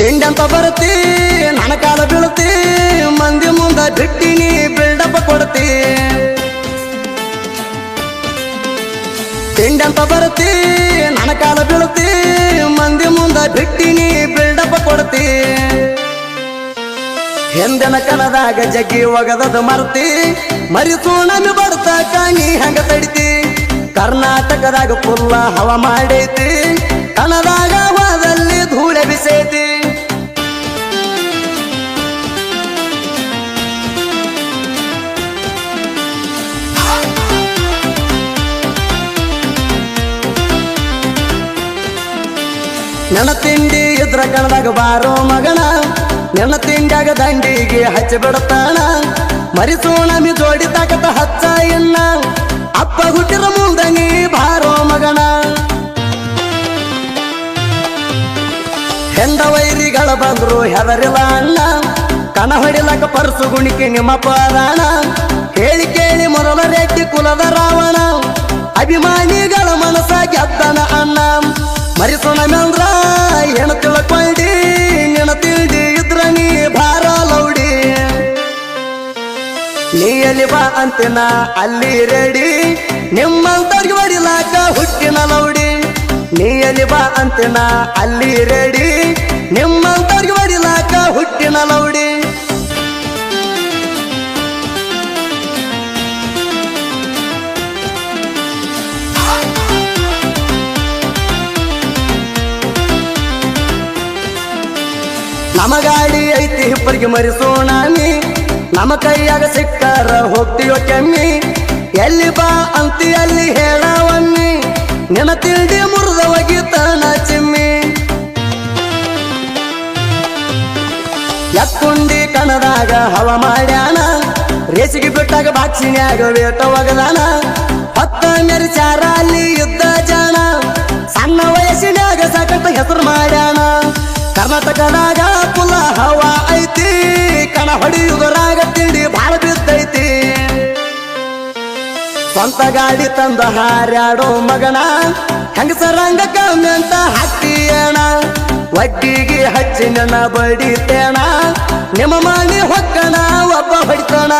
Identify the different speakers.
Speaker 1: ತಿಂಡಿ ಬರುತ್ತಿ ಬರ್ತಿ ನನ್ನ ಕಾಲ ಬೀಳುತ್ತಿ ಮಂದಿ ಮುಂದ ಬಿಟ್ಟಿನಿ ಬಿಲ್ಡಪ್ಪ ಕೊಡ್ತಿ. ತಿಂಡಂತ ಬರುತ್ತಿ ಬರ್ತಿ ನನ್ನ ಕಾಲ ಬೀಳುತ್ತಿ ಮಂದಿ ಮುಂದ ಬಿಟ್ಟಿನಿ ಬಿಲ್ಡಪ್ಪ ಕೊಡ್ತಿ. ಹಿಂದಿನ ಕನದಾಗ ಜಗ್ಗಿ ಒಗದದ ಮರ್ತಿ ಮರಿಸೋಣನು ಬರುತ್ತ ನೀ ಹಂಗ ತಡಿತಿ. ಕರ್ನಾಟಕದಾಗ ಫುಲ್ಲ ಹವ ಮಾಡೈತಿ ಕನದಾಗ ಹೋದಲ್ಲಿ ಧೂಳೆ ಬಿಸೈತಿ. ನನ್ನ ತಿಂಡಿ ಇದ್ರ ಕಣದಾಗ ಬಾರೋ ಮಗನ. ನನ್ನ ತಿಂಡಿಯಾಗ ದಂಡಿಗೆ ಹಚ್ಚಿ ಮರಿಸೋಣ ಮರಿಸೋಣಮಿ ಜೋಡಿ ತಾಕತ ಹಚ್ಚ ಇಲ್ಲ ಅಪ್ಪ ಹುಟ್ಟಿರ ಮುಂದಂಗಿ ಬಾರೋ ಮಗನ. ಹೆಂಡ ವೈರಿಗಳ ಬಂದ್ರು ಹೆದರಿಲ್ಲ ಅಣ್ಣ ಕಣ ಹೊಡಿಲಕ ಪರ್ಸು ಗುಣಿಕೆ ನಿಮ್ಮ ಪರಾಣ ಕೇಳಿ ಕೇಳಿ ಮೊದಲ ರೆಡ್ಡಿ ಕುಲದ ರಾವಣ. ಅಭಿಮಾನಿಗಳ ಮನಸ್ಸ ಗೆದ್ದನ ಅಣ್ಣ ಮರಿಸೋಣ ನೀ ಎಲ್ಲಿ ಬಾ ಅಂತಿನ, ಅಲ್ಲಿ ರೆಡಿ. ನಿಮ್ಮಂತವ್ರಿಗೆ ಹೊಡಿಲಾಕ ಹುಟ್ಟಿನ ಲೌಡಿ. ನೀ ಎಲ್ಲಿ ಬಾ ಅಂತಿನ, ಅಲ್ಲಿ ರೆಡಿ. ನಿಮ್ಮಂತವ್ರಿಗೆ ಹೊಡಿಲಾಕ ಹುಟ್ಟಿನ ಲೌಡಿ. ನಮಗಾಡಿ ಗಾಡಿ ಐತಿ, ಹಿಪ್ಪರಿಗೆ ಮರಿಸೋಣ ನೀ. ನಮ್ಮ ಕೈಯಾಗ ಸಿಕ್ಕಾರ ಹೋಗ್ತೀಯೋ ಕೆಮ್ಮಿ. ಎಲ್ಲಿ ಬಾ ಅಂತಿ ಅಲ್ಲಿ ಹೇಳವನ್ನಿ ನಿನ್ನ ತಿಂಡಿ ಮುರಿದ ಒಗಿತಾನ ಚಿಮ್ಮಿ. ಎಕ್ಕುಂಡಿ ಕಣದಾಗ ಹವ ಮಾಡ್ಯಾನ. ರೇಸಿಗೆ ಬಿಟ್ಟಾಗ ಬಾಕ್ಸಿನ್ಯಾಗ ವೇಟ ಒಗದಾನ. ಹತ್ತ ಮೆರಿಚಾರ ಅಲ್ಲಿ ಯುದ್ಧ ಜಾಣ. ಸಣ್ಣ ವಯಸ್ಸಿನಾಗ ಸಕಟ ಹೆಸರು ಮಾಡ್ಯಾನ. ಕರ್ನಾಟಕದಾಗ ಪುಲ ಹವ ಐತಿ. ಸ್ವಂತ ಗಾಡಿ ತಂದ ಹಾರ್ಯಾಡೋ ಮಗಣ ಹೆಂಗಸರಂಗ ಕಮ್ಮಿ ಅಂತ ಹಾಕ್ತೀಯಣ ಒಟ್ಟಿಗೆ ಹಚ್ಚಿನ ಬಡಿತೇಣ. ನಿಮ್ಮ ಮಾಡಿ ಹೊಕ್ಕಣ, ಒಬ್ಬ ಹೊಡಿತಾನ